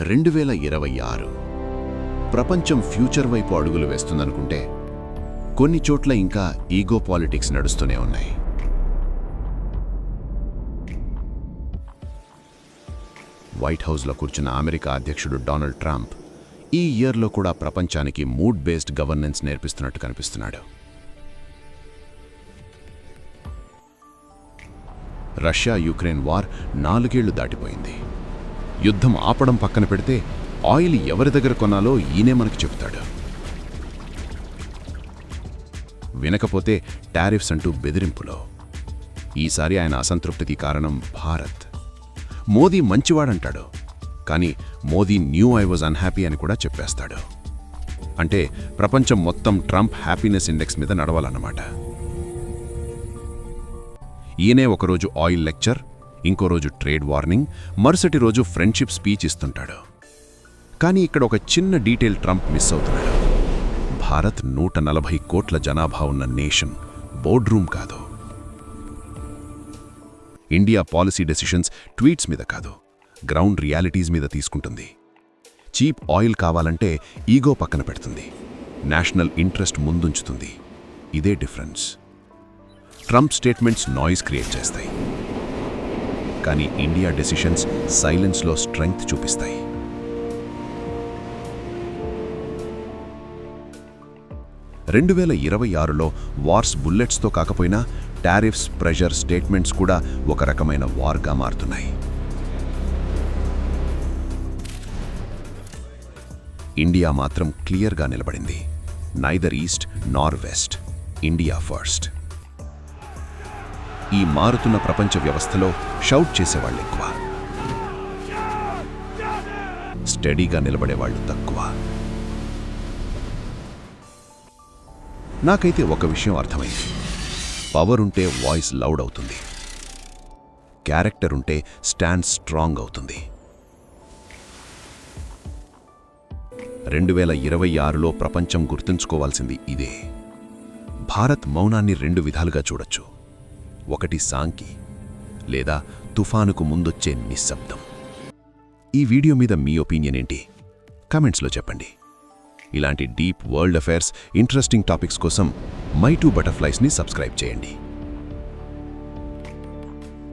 రెండు వేల ఇరవై ఆరు. ప్రపంచం ఫ్యూచర్ వైపు అడుగులు వేస్తుందనుకుంటే కొన్ని చోట్ల ఇంకా ఈగో పాలిటిక్స్ నడుస్తూనే ఉన్నాయి. వైట్ హౌస్లో కూర్చున్న అమెరికా అధ్యక్షుడు డొనాల్డ్ ట్రంప్ ఈ ఇయర్లో కూడా ప్రపంచానికి మూడ్ బేస్డ్ గవర్నెన్స్ నేర్పిస్తున్నట్టు కనిపిస్తున్నాడు. రష్యా యుక్రెయిన్ వార్ నాలుగేళ్ళు దాటిపోయింది. యుద్ధం ఆపడం పక్కన పెడితే ఆయిల్ ఎవరి దగ్గర కొనాలో ఈయనే మనకు చెబుతాడు. వినకపోతే టారిఫ్స్ అంటూ బెదిరింపులో. ఈసారి ఆయన అసంతృప్తికి కారణం భారత్. మోదీ మంచివాడంటాడు కానీ Modi knew I was unhappy అని కూడా చెప్పేస్తాడు. అంటే ప్రపంచం మొత్తం ట్రంప్ హ్యాపీనెస్ ఇండెక్స్ మీద నడవాలన్నమాట. ఈయనే ఒకరోజు ఆయిల్ లెక్చర్ ఇంకో రోజు ట్రేడ్ వార్నింగ్ మరుసటి రోజు ఫ్రెండ్షిప్ స్పీచ్ ఇస్తుంటాడు. కానీ ఇక్కడ ఒక చిన్న డీటెయిల్ ట్రంప్ మిస్ అవుతున్నాడు. భారత్ నూట నలభై కోట్ల జనాభా ఉన్న నేషన్ బోర్డ్ రూమ్ కాదు. ఇండియా పాలసీ డెసిషన్స్ ట్వీట్స్ మీద కాదు గ్రౌండ్ రియాలిటీస్ మీద తీసుకుంటుంది. చీప్ ఆయిల్ కావాలంటే ఈగో పక్కన పెడుతుంది. నేషనల్ ఇంట్రెస్ట్ ముందుంచుతుంది. ఇదే difference. Trump statements noise create చేస్తాయి. కానీ ఇండియా డెసిషన్స్ సైలెన్స్లో స్ట్రెంగ్త్ చూపిస్తాయి. రెండు వేల ఇరవై ఆరులో వార్స్ బుల్లెట్స్తో కాకపోయినా టారిఫ్స్ ప్రెషర్ స్టేట్మెంట్స్ కూడా ఒక రకమైన వార్గా మారుతున్నాయి. ఇండియా మాత్రం క్లియర్గా నిలబడింది. Neither east nor west India first. ఈ మారుతున్న ప్రపంచ వ్యవస్థలో షౌట్ చేసేవాళ్ళు ఎక్కువ. స్టడీగా నిలబడేవాళ్ళు తక్కువ. నాకైతే ఒక విషయం అర్థమైంది. పవర్ ఉంటే వాయిస్ లౌడ్ అవుతుంది. క్యారెక్టర్ ఉంటే స్టాండ్ స్ట్రాంగ్ అవుతుంది. రెండు వేల ఇరవై ఆరులో ప్రపంచం గుర్తుంచుకోవాల్సింది ఇదే. భారత్ మౌనాన్ని రెండు విధాలుగా చూడొచ్చు. ఒకటి సాంకి లేదా తుఫానుకు ముందొచ్చే నిశ్శబ్దం. ఈ వీడియో మీద మీ ఒపీనియన్ ఏంటి? కామెంట్స్లో చెప్పండి. ఇలాంటి deep world affairs interesting topics కోసం మై టూ బటర్ఫ్లైస్ని సబ్స్క్రైబ్ చేయండి.